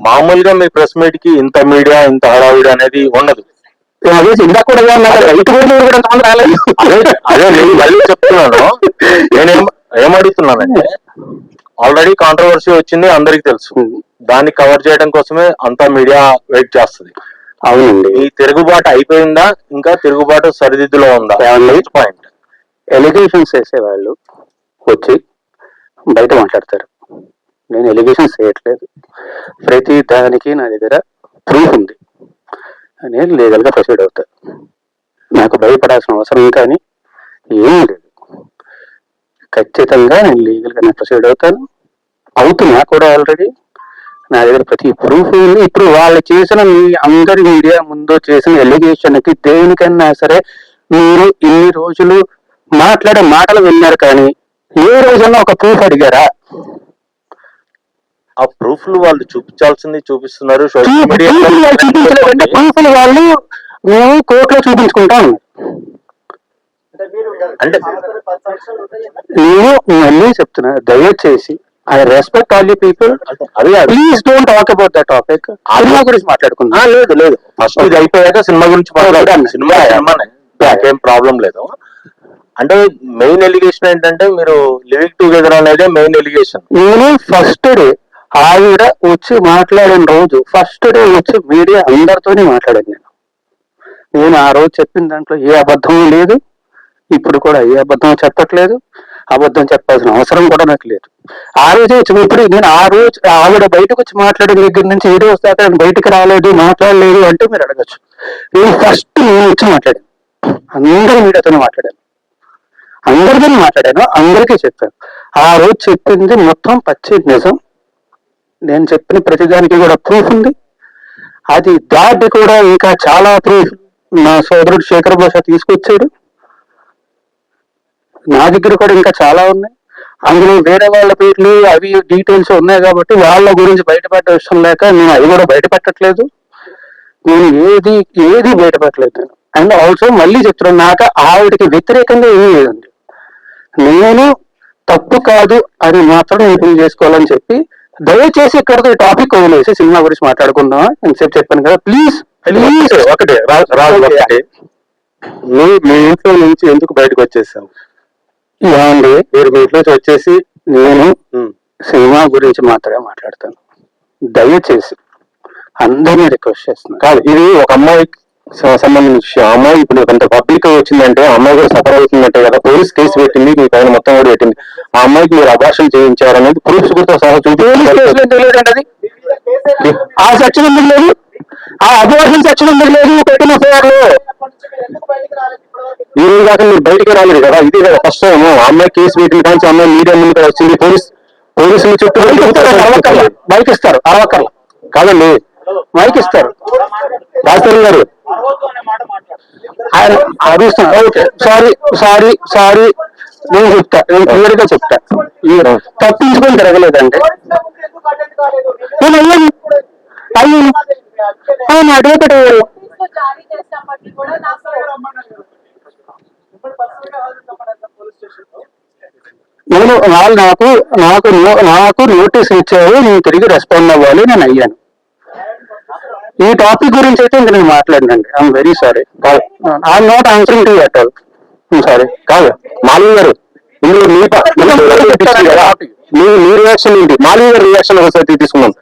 మామూలుగా మీ ప్రెస్ మీట్కి ఇంత మీడియా ఇంత హడావిడి అనేది ఉండదు. అదే ఇందాక కూడా రైతు కూడా కూడా ఎంతమంది రాలేదు. అదే నేను మళ్ళీ చెప్తున్నాను. నేనేం ఏమడుగుతున్నానంటే ఆల్రెడీ కాంట్రవర్సీ వచ్చింది అందరికి తెలుసు. దాన్ని కవర్ చేయడం కోసమే అంతా మీడియా వెయిట్ చేస్తుంది. అవునండి. ఈ తిరుగుబాటు అయిపోయిందా? ఇంకా తిరుగుబాటు సరిదిద్దులో ఉందా? పాయింట్ ఎలిగేషన్స్ వేసేవాళ్ళు వచ్చి బయట మాట్లాడతారు. నేను ఎలిగేషన్స్ చేయట్లేదు. ప్రతి దానికి నా దగ్గర ప్రూఫ్ ఉంది. నేను లీగల్గా ప్రొసీడ్ అవుతా. నాకు భయపడాల్సిన అవసరం కానీ ఏమీ లేదు. ఖచ్చితంగా నేను లీగల్గా నేను ప్రొసీడ్ అవుతాను. అవుతున్నా కూడా ఆల్రెడీ నా దగ్గర ప్రతి ప్రూఫ్ ఉంది. ఇప్పుడు వాళ్ళు చేసిన మీ అందరి మీడియా ముందు చేసిన ఎలిగేషన్కి దేనికన్నా సరే మీరు ఇన్ని రోజులు మాట్లాడే మాటలు విన్నారు కానీ ఏ రోజైనా ఒక ప్రూఫ్ అడిగారా? ఆ ప్రూఫ్లు వాళ్ళు చూపించాల్సింది చూపిస్తున్నారు. సోషల్ మీడియా చూపించలేదంటే ప్రూఫ్లు వాళ్ళు మేము కోర్టులో చూపించుకుంటా. అంటే నేను మళ్ళీ చెప్తున్నా దయచేసి I respect all you people. Please don't talk about the topic cinema గురించి మాట్లాడుకుందాం. ఆ, లేదు లేదు. ఫస్ట్ ఇది అయిపోయాక సినిమా గురించి మాట్లాడదాం సినిమా సినిమానే. నాకేం ప్రాబ్లం లేదు. అంటే మెయిన్ ఎలిగేషన్ ఏంటంటే మీరు లివింగ్ టుగెదర్ అనేది మెయిన్ ఎలిగేషన్ నేను ఫస్ట్ డే ఆవిడ వచ్చి మాట్లాడిన రోజు ఫస్ట్ డే వచ్చి మీడియా అందరితోనే మాట్లాడాను నేను. నేను ఆ రోజు చెప్పిన దాంట్లో ఏ అబద్ధం లేదు. ఇప్పుడు కూడా ఏ అబద్ధం చెప్పట్లేదు. అబద్ధం చెప్పాల్సిన అవసరం కూడా నాకు లేదు. ఆ రోజే వచ్చి ఇప్పుడు నేను ఆ రోజు ఆవిడ బయటకు వచ్చి మాట్లాడిన దగ్గర నుంచి ఈ రోజు దాకా నేను బయటకు రాలేదు మాట్లాడలేదు అంటే మీరు అడగచ్చు. నేను ఫస్ట్ నేను వచ్చి మాట్లాడాను. అందరి మీడియాతోనే మాట్లాడాను. అందరితో మాట్లాడాను అందరికీ చెప్పాను. ఆ రోజు చెప్పింది మొత్తం పచ్చి నిజం. నేను చెప్పిన ప్రతిదానికి కూడా ప్రూఫ్ ఉంది. అది దాటి కూడా ఇంకా చాలా ప్రూఫ్ నా సోదరుడు శేఖర్ భాష తీసుకొచ్చాడు. నా దగ్గర కూడా ఇంకా చాలా ఉన్నాయి. అందులో వేరే వాళ్ళ పేర్లు అవి డీటెయిల్స్ ఉన్నాయి కాబట్టి వాళ్ళ గురించి బయటపెట్ట ఇష్టం లేక నేను అవి కూడా బయటపెట్టట్లేదు. నేను ఏది ఏది బయటపెట్టలేదు. నేను అండ్ ఆల్సో మళ్ళీ చెప్తున్నాను నాకు ఆవిడకి వ్యతిరేకంగా ఏమీ లేదండి. నేను తప్పు కాదు అని మాత్రం నిపుణులు చేసుకోవాలని చెప్పి దయచేసి ఇక్కడితో ఈ టాపిక్ వదిలేసి సినిమా గురించి మాట్లాడుకుందాం ఎంతసేపు చెప్పాను కదా. Please please. ఒకటే రా- రాజు ఒకటే. నువ్వు మీ ఇంట్లో నుంచి ఎందుకు బయటకు వచ్చేసావు? ఏమండి? మీరు మీ ఇంట్లో వచ్చేసి నేను సినిమా గురించి మాత్రమే మాట్లాడతాను. దయచేసి అందరినీ రిక్వెస్ట్ చేస్తున్నాను కాదు ఇది ఒక అమ్మాయికి స- సంబంధించిన విషయం. ఆ అమ్మాయి ఇప్పుడు కొంత పబ్లిక్ వచ్చిందంటే అమ్మాయి కూడా సఫర్ అవుతుందంటే కదా పోలీస్ కేసు పెట్టింది మీ పైన మొత్తం కూడా పెట్టింది. ఆ అమ్మాయికి మీరు అభాషణ చేయించారనేది ప్రూఫ్స్ కూడా సహా పోలీస్ చూపించారు స్టేషన్ ఎందుకు లేదండి అది ఆ సెక్షన్ ఎందుకు లేదు? ఆ అబోర్షన్ సెక్షన్ ఎందుకు లేదు? పెట్టిన ఫేర్లో ఈ రోజు దాకా మీరు బయటికి రాలేదు కదా ఇది కదా ఫస్ట్ టైం అమ్మాయి కేసు పెట్టిన కానీ అమ్మాయి మీడియా ముందుకు వచ్చింది. పోలీస్ పోలీసులు చుట్టూ మైక్ ఇస్తారు అరవక్కర్ల. కాదండి. మైక్ ఇస్తారు రాజధాని గారు. ఆయన అడుగుతున్నారు ఓకే. Sorry sorry sorry. నేను చెప్తా నేను క్లియర్గా చెప్తా తప్పించుకొని తిరగలేదండి. నేను అయ్యాను అయ్యాను ఆయన నాకు నేను వాళ్ళు నాకు నాకు నాకు నోటీస్ ఇచ్చారు నేను తిరిగి రెస్పాండ్ అవ్వాలి నేను అయ్యాను. ఈ టాపిక్ గురించి అయితే ఇంక నేను మాట్లాడినండి. I'm very sorry I'm not answering to at all sorry కాదు. మాలిని గారు ఇందులో మీ మీ మీ రియాక్షన్ ఏంటి? మాలిని గారి రియాక్షన్ ఒకసారి తీసుకుందాం.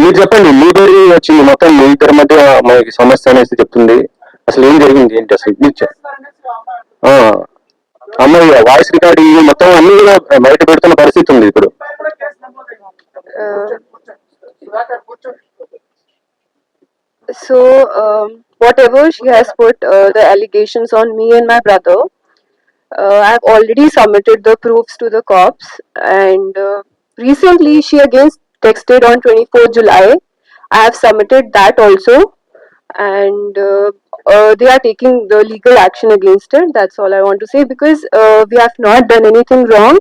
మీరు చెప్పండి మీ పేరు వచ్చింది మొత్తం మీ ఇద్దరి మధ్య మనకి సమస్య అనేసి చెప్తుంది. అసలు ఏం జరిగింది ఏంటి అసలు? మీరు అమ్మాయి వాయిస్ రికార్డింగ్ మొత్తం అన్ని కూడా బయట పెడుతున్న పరిస్థితి ఉంది ఇప్పుడు. So, um, whatever she has put uh, the allegations on me and my brother, uh, I've already submitted the proofs to the cops. And uh, recently, she again texted on 24 July. I have submitted that also, and uh, uh, they are taking the legal action against her. That's all I want to say because uh, we have not done anything wrong.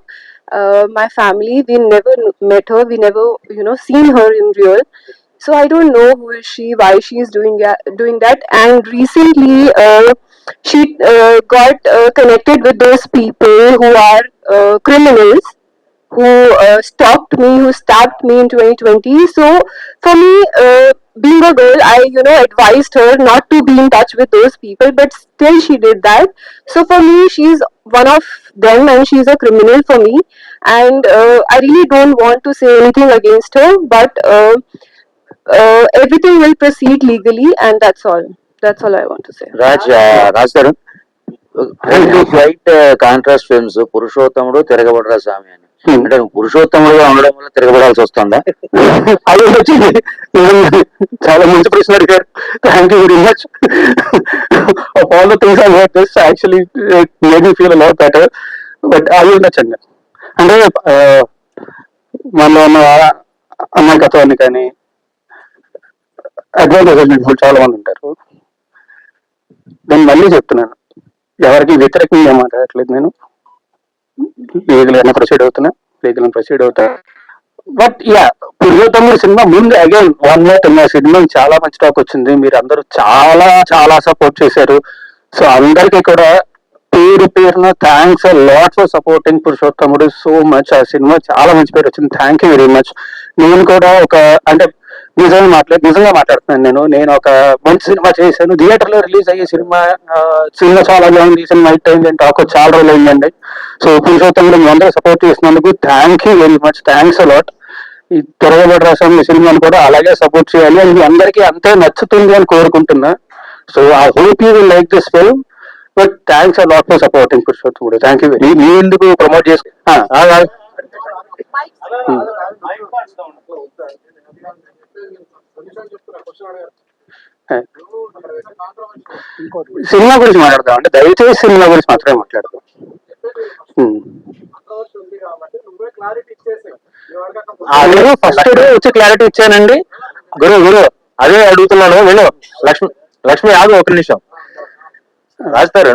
Uh, my family, we never met her, we never, you know, seen her in real. So I don't know who is she, why she is doing that, doing that. And recently, she uh, got uh, connected with those people who are uh, criminals, who uh, stalked me, who stabbed me in 2020. So for me, uh, being a girl, I you know advised her not to be in touch with those people, but still she did that. So for me, she's one of them, and she's a criminal for me. And uh, I really don't want to say anything against her, but everything will proceed legally, and that's all. That's all I want to say. Raj Raj గారు quiet contrast films పురుషోత్తముడు తిరగబడరా స్వామి అని. Hmm. అంటే పురుషోత్తముడుగా ఉండడం వల్ల తిరగబడాల్సి వస్తుందా? అది వచ్చింది. చాలా మంచి ప్రశ్న అడిగారు. Thank you very much all the things I heard this actually made me feel lot better but అది ఉండొచ్చండి అంటే ఆ, మనలో ఉన్న అమాయకత్వాన్ని కానీ అడ్వాంటేజ్ చాలా మంది ఉంటారు. మళ్ళీ చెప్తున్నాను. ఎవరికి వ్యతిరేకంగా మాట్లాడట్లేదు నేను. లీగల్ అయినా ప్రొసీడ్ అవుతున్నా లీగల్ ప్రొసీడ్ అవుతా. బట్ యా పురుషోత్తముడు సినిమా ముందు అగైన్ వన్ మోర్ థింగ్ ఆ సినిమా చాలా మంచి టాక్ వచ్చింది. మీరు అందరూ చాలా చాలా సపోర్ట్ చేశారు. సో అందరికీ కూడా పేరు పేరున thanks lot for supporting Purushothamudu so much ఆ సినిమా చాలా మంచి పేరు వచ్చింది. థ్యాంక్ యూ వెరీ మచ్ నేను కూడా ఒక అంటే నిజంగా మాట్లాడు నిజంగా మాట్లాడుతున్నాను నేను. నేను ఒక మంచి సినిమా చేశాను. థియేటర్లో రిలీజ్ అయ్యే సినిమా సినిమా చాలా బాగుంది. ఈ సినిమా హిట్ అయింది అంటే టాక్ చాలా రోజులు అయిందండి. సో పురుషోత్తముడు మీ అందరూ సపోర్ట్ చేసినందుకు thank you very much thanks a lot ఈ తిరగబడి రాసం ఈ సినిమాని కూడా అలాగే సపోర్ట్ చేయాలి. అది మీ అందరికీ అంతే నచ్చుతుంది అని కోరుకుంటున్నా. So I hope you will like this film but thanks a lot for supporting Purushothamudu thank you very మీ ఎందుకు ప్రమోట్ చేసి సినిమా గురించి మాట్లాడదాం. అంటే దయచేసి సినిమా గురించి మాత్రమే మాట్లాడదాం. అదే ఫస్ట్ వచ్చి క్లారిటీ ఇచ్చానండి. గురు గురు అదే అడుగుతున్నాను. వెళ్ళు లక్ష్మి లక్ష్మి ఆగు ఒక నిమిషం. రాస్తారు